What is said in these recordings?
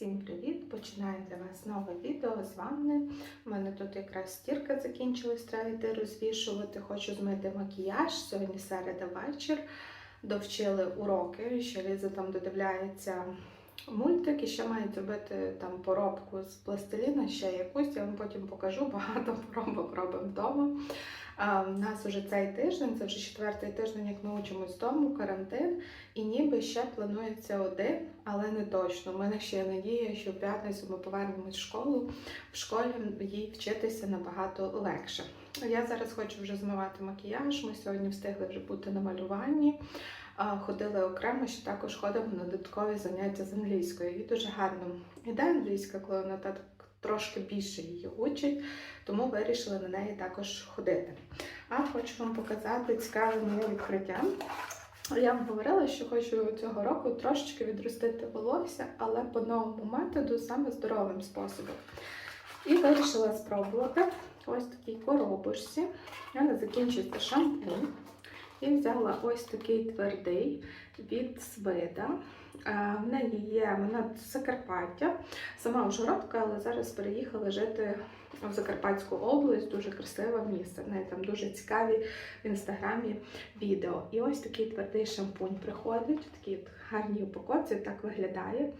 Всім привіт! Починаю для вас нове відео з ванни. У мене тут якраз стірка закінчилась, треба йти розвішувати. Хочу змити макіяж. Сьогодні середа вечір. Довчили уроки. Ще Ліза там додивляється мультик і ще мають зробити там поробку з пластиліна, ще якусь. Я вам потім покажу. Багато поробок робимо вдома. У нас уже цей тиждень, це вже четвертий тиждень, як ми учимось дому, карантин, і ніби ще планується один, але не точно. У мене ще є надія, що в п'ятницю ми повернемось в школу. В школі їй вчитися набагато легше. Я зараз хочу вже змивати макіяж. Ми сьогодні встигли вже бути на малюванні. Ходили окремо, ще також ходимо на додаткові заняття з англійської. Їй дуже гарно іде англійська, коли вона так трошки більше її учить, тому вирішили на неї також ходити. А хочу вам показати цікаве моє відкриття. Я вам говорила, що хочу цього року трошечки відростити волосся, але по новому методу, саме здоровим способом. І вирішила спробувати ось такій коробочці. У мене закінчується шампунь. І взяла ось такий твердий від Свида. Е, В неї є вона з Закарпаття, сама Ужгородка, але зараз переїхала жити в Закарпатську область, дуже красиве місце. В неї там дуже цікаві в інстаграмі відео. І ось такий твердий шампунь приходить, в такій гарній упаковці, так виглядає.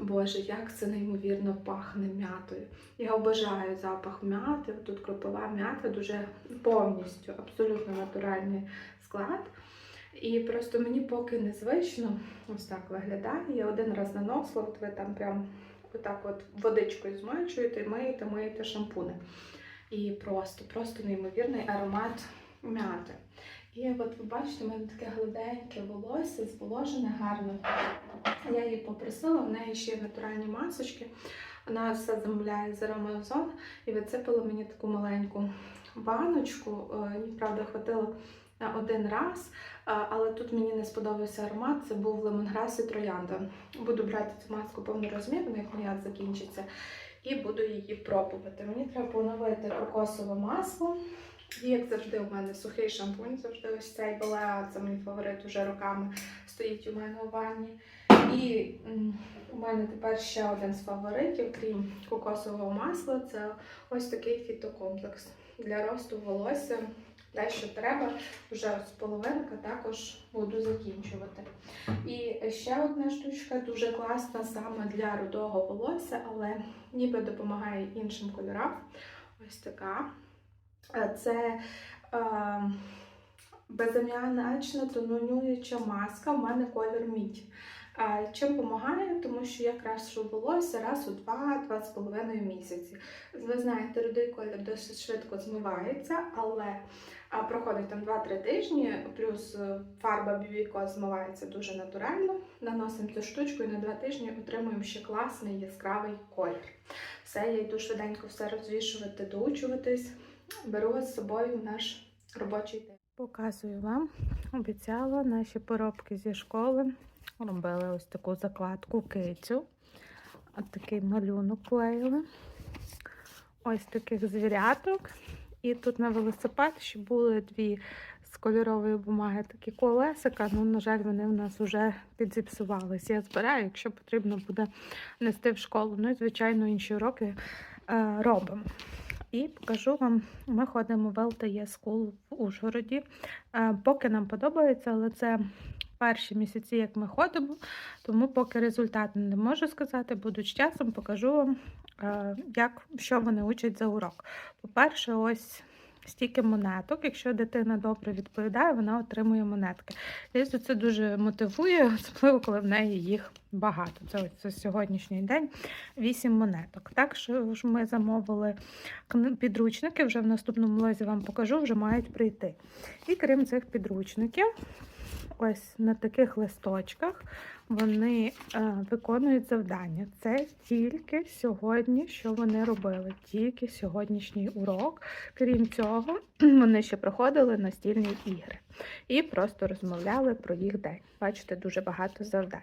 Боже, як це неймовірно пахне м'ятою. Я обожаю запах м'яти. Тут кропова м'ята дуже повністю, абсолютно натуральний склад. І просто мені поки незвично ось так виглядає. Я один раз наносила, от ви там прям отак от водичкою змачуєте, миєте, миєте шампуни. І просто, просто неймовірний аромат м'яти. І от ви бачите, у мене таке гладеньке волосся, зволожене гарно. Я її попросила, в неї ще натуральні масочки. Вона все замовляє з Ромазон і висипала мені таку маленьку баночку. Е, Їй, правда, хватило один раз, але тут мені не сподобався аромат. Це був лемонграс і троянда. Буду брати цю маску повнорозмірну, як моя закінчиться, і буду її пробувати. Мені треба поновити кокосове масло. І як завжди, у мене сухий шампунь, завжди ось цей Балеа, це мій фаворит уже роками стоїть у мене у ванні. І у мене тепер ще один з фаворитів, крім кокосового масла, це ось такий фітокомплекс для росту волосся. Те, що треба, вже з половинка також буду закінчувати. І ще одна штучка дуже класна саме для рудого волосся, але ніби допомагає іншим кольорам. Ось така. Е, Це е, безаміачна тонуюча маска. У мене колір мідь. Чим допомагає? Тому що я крашу волосся раз у 2-2,5 місяці. Ви знаєте, рудий колір досить швидко змивається, але проходить там 2-3 тижні, плюс е, фарба Бівіко змивається дуже натурально. Наносимо цю штучку і на 2 тижні отримуємо ще класний яскравий колір. Все, я йду швиденько все розвішувати, доучуватись. Беру з собою наш робочий день. Показую вам, обіцяла наші поробки зі школи. Робили ось таку закладку кицю. От такий малюнок клеїли. Ось таких звіряток. І тут на велосипед ще були дві з кольорової бумаги такі колесика. Ну, на жаль, вони в нас вже підзіпсувалися. Я збираю, якщо потрібно буде нести в школу. Ну і, звичайно, інші уроки е, робимо. І покажу вам, ми ходимо в LTE School в Ужгороді. Е, поки нам подобається, але це перші місяці, як ми ходимо, тому поки результат не можу сказати, буду з часом покажу вам, е, як, що вони учать за урок. По-перше, ось стільки монеток. Якщо дитина добре відповідає, вона отримує монетки. Лізу це дуже мотивує, особливо коли в неї їх багато. Це ось це сьогоднішній день 8 монеток. Так що ж ми замовили підручники, вже в наступному лозі вам покажу, вже мають прийти. І крім цих підручників, ось на таких листочках вони е, виконують завдання. Це тільки сьогодні, що вони робили, тільки сьогоднішній урок. Крім цього, вони ще проходили настільні ігри і просто розмовляли про їх день. Бачите, дуже багато завдань.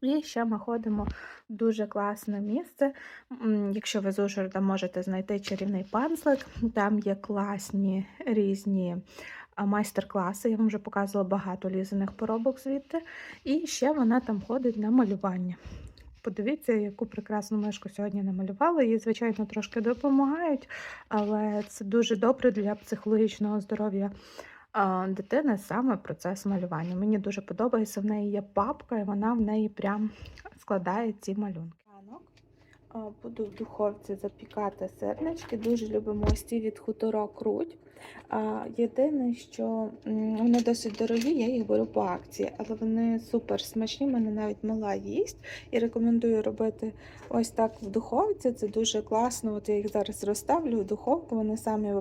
І ще ми ходимо в дуже класне місце. Якщо ви з Ужгорода можете знайти чарівний панзлик, там є класні різні майстер-класи. Я вам вже показувала багато лізаних поробок звідти. І ще вона там ходить на малювання. Подивіться, яку прекрасну мишку сьогодні намалювала. Їй, звичайно, трошки допомагають, але це дуже добре для психологічного здоров'я дитини саме процес малювання. Мені дуже подобається. В неї є папка, і вона в неї прям складає ці малюнки. Буду в духовці запікати сирнички. Дуже любимо ось ці від хуторок руть. Єдине, що вони досить дорогі, я їх беру по акції, але вони супер смачні. Мене навіть мала їсть. І рекомендую робити ось так в духовці. Це дуже класно. От я їх зараз розставлю в духовку, вони самі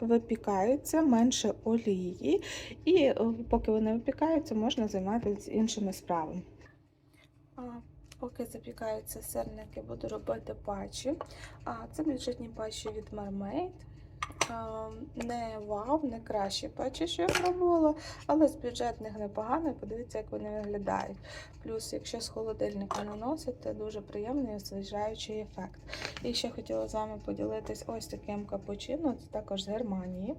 випікаються, менше олії. І е, поки вони випікаються, можна займатися іншими справами. Поки запікаються сирники, буду робити пачі. А, Це бюджетні патчі від Mermaid. Не вау, не кращі пачі, що я пробувала, але з бюджетних непогано. Подивіться, як вони виглядають. Плюс, якщо з холодильника наносити, дуже приємний освіжаючий ефект. І ще хотіла з вами поділитись ось таким капучино. Це також з Германії.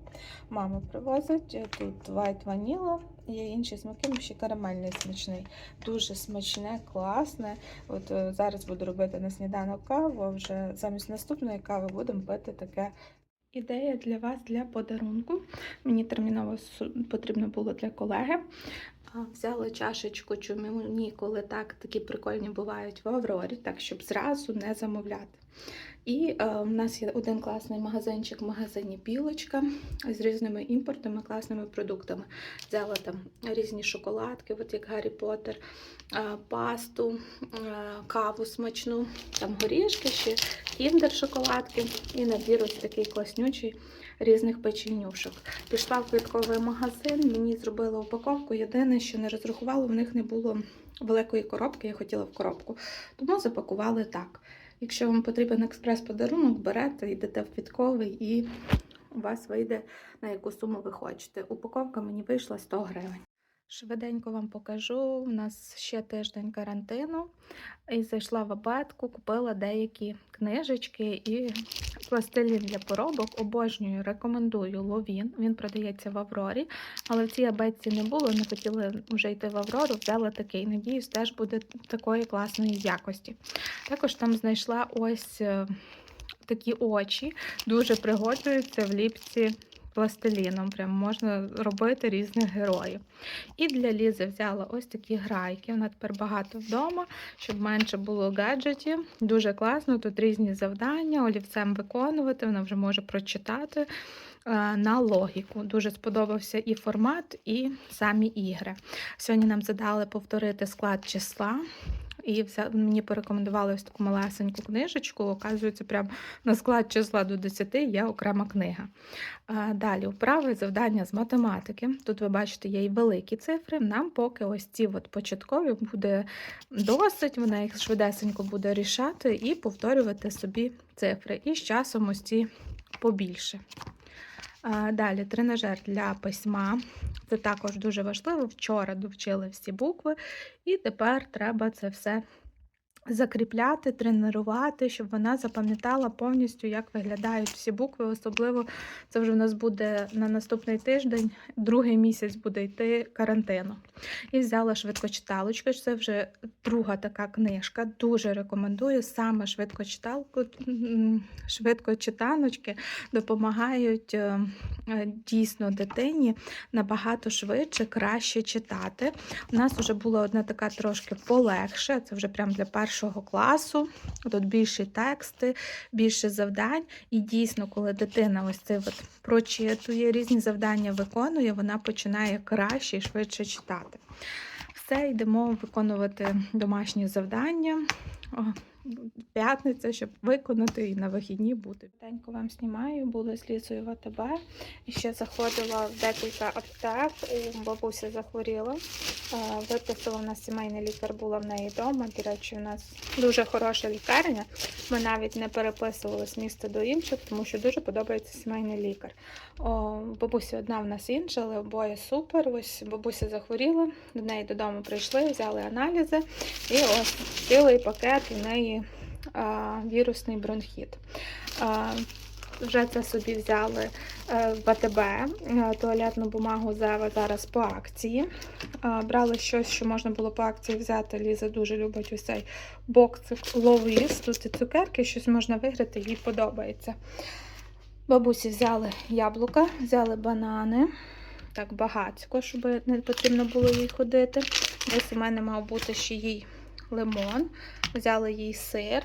Мама привозить тут white vanilla, є інші смаки, ще карамельний смачний. Дуже смачне, класне. От е, зараз буду робити на сніданок каву, а вже замість наступної кави будемо пити таке. Ідея для вас для подарунку. Мені терміново потрібно було для колеги. Взяла чашечку чуміні, коли так такі прикольні бувають в Аврорі, так щоб зразу не замовляти. І е, у нас є один класний магазинчик в магазині Білочка з різними імпортами, класними продуктами. Взяла там різні шоколадки, от як Гаррі Поттер, е, пасту, е, каву смачну, там горішки ще, кіндер шоколадки і набір ось такий класнючий різних печенюшок. Пішла в квітковий магазин, мені зробили упаковку. Єдине, що не розрахували, в них не було великої коробки, я хотіла в коробку. Тому запакували так. Якщо вам потрібен експрес-подарунок, берете, йдете в квітковий і у вас вийде на яку суму ви хочете. Упаковка мені вийшла 100 гривень. Швиденько вам покажу. У нас ще тиждень карантину. І зайшла в абетку, купила деякі книжечки і пластилін для поробок. Обожнюю, рекомендую Ловін. Він продається в Аврорі, але в цій абетці не було. Не хотіли вже йти в Аврору. Взяла такий. Надіюсь, теж буде такої класної якості. Також там знайшла ось е, такі очі, дуже пригоджуються в ліпці пластиліном. Прям можна робити різних героїв. І для Лізи взяла ось такі грайки. Вона тепер багато вдома, щоб менше було гаджетів. Дуже класно. Тут різні завдання, олівцем виконувати, вона вже може прочитати е, на логіку. Дуже сподобався і формат, і самі ігри. Сьогодні нам задали повторити склад числа. І взя- мені порекомендували ось таку малесеньку книжечку. Оказується, прям на склад числа до 10 є окрема книга. Далі вправи завдання з математики. Тут ви бачите, є і великі цифри. Нам поки ось ці от початкові буде досить, вона їх швидесенько буде рішати і повторювати собі цифри. І з часом ось ці побільше. Далі тренажер для письма. Це також дуже важливо. Вчора довчили всі букви, і тепер треба це все закріпляти, тренувати, щоб вона запам'ятала повністю, як виглядають всі букви. Особливо це вже в нас буде на наступний тиждень, другий місяць буде йти карантину. І взяла швидкочиталочку. Це вже друга така книжка. Дуже рекомендую саме швидкочиталку. Швидкочитаночки допомагають е, е, дійсно дитині набагато швидше, краще читати. У нас вже була одна така трошки полегше, це вже прям для першого класу. Тут більші тексти, більше завдань. І дійсно, коли дитина ось це от прочитує, різні завдання виконує, вона починає краще і швидше читати. Все, йдемо виконувати домашні завдання. О, П'ятниця, щоб виконати і на вихідні бути. Тенько вам знімаю, були з Лізою в АТБ. І ще заходила в декілька аптек. У бабуся захворіла. Е, Виписала нас сімейний лікар, була в неї вдома. До речі, у нас дуже хороша лікарня. Ми навіть не переписували з міста до інших, тому що дуже подобається сімейний лікар. О, бабуся одна в нас інша, але обоє супер. Ось бабуся захворіла, до неї додому прийшли, взяли аналізи. І ось цілий пакет у неї а, вірусний бронхіт. А, вже це собі взяли е, в АТБ. Е, Туалетну бумагу Зева зараз по акції. Е, Брали щось, що можна було по акції взяти. Ліза дуже любить ось цей боксик ловіс. Тут і цукерки, щось можна виграти, їй подобається. Бабусі взяли яблука, взяли банани. Так багатько, щоб не потрібно було їй ходити. Десь у мене мав бути ще їй лимон. Взяли їй сир,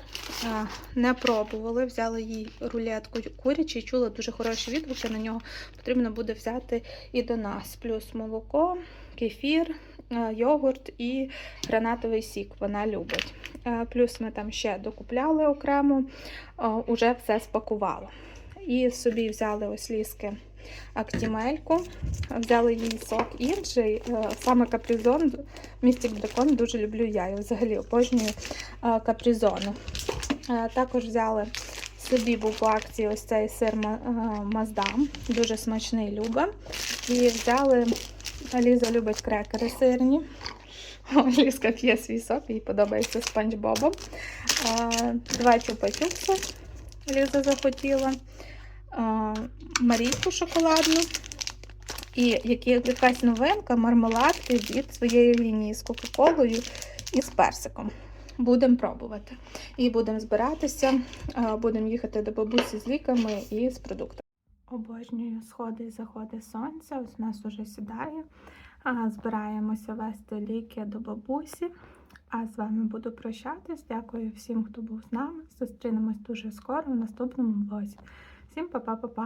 не пробували, взяли їй рулетку курячий, чула дуже хороші відгуки на нього. Потрібно буде взяти і до нас. Плюс молоко, кефір, йогурт і гранатовий сік. Вона любить. Плюс ми там ще докупляли окремо, уже все спакувала. І собі взяли ось ліски актімельку, взяли їй сок інший, е, саме капризон, містік дракон, дуже люблю я. Я взагалі обожнюю е, капризону. Е, Також взяли собі був по акції ось цей сир Ма- Маздам, дуже смачний любе. І взяли, Ліза любить крекери сирні. Лізка п'є свій сок, їй подобається спанч Бобом. Два чупа-чупси Ліза захотіла. Марійку шоколадну. І якась новинка, мармеладки від своєї лінії з Кока-Колою і з персиком. Будемо пробувати. І будемо збиратися, будемо їхати до бабусі з ліками і з продуктами. Обожнюю сходи і заходи сонця. Ось у нас уже сідає. Збираємося вести ліки до бабусі. А з вами буду прощатись. Дякую всім, хто був з нами. Зустрінемось дуже скоро в наступному влозі. Всім па-па-па-па!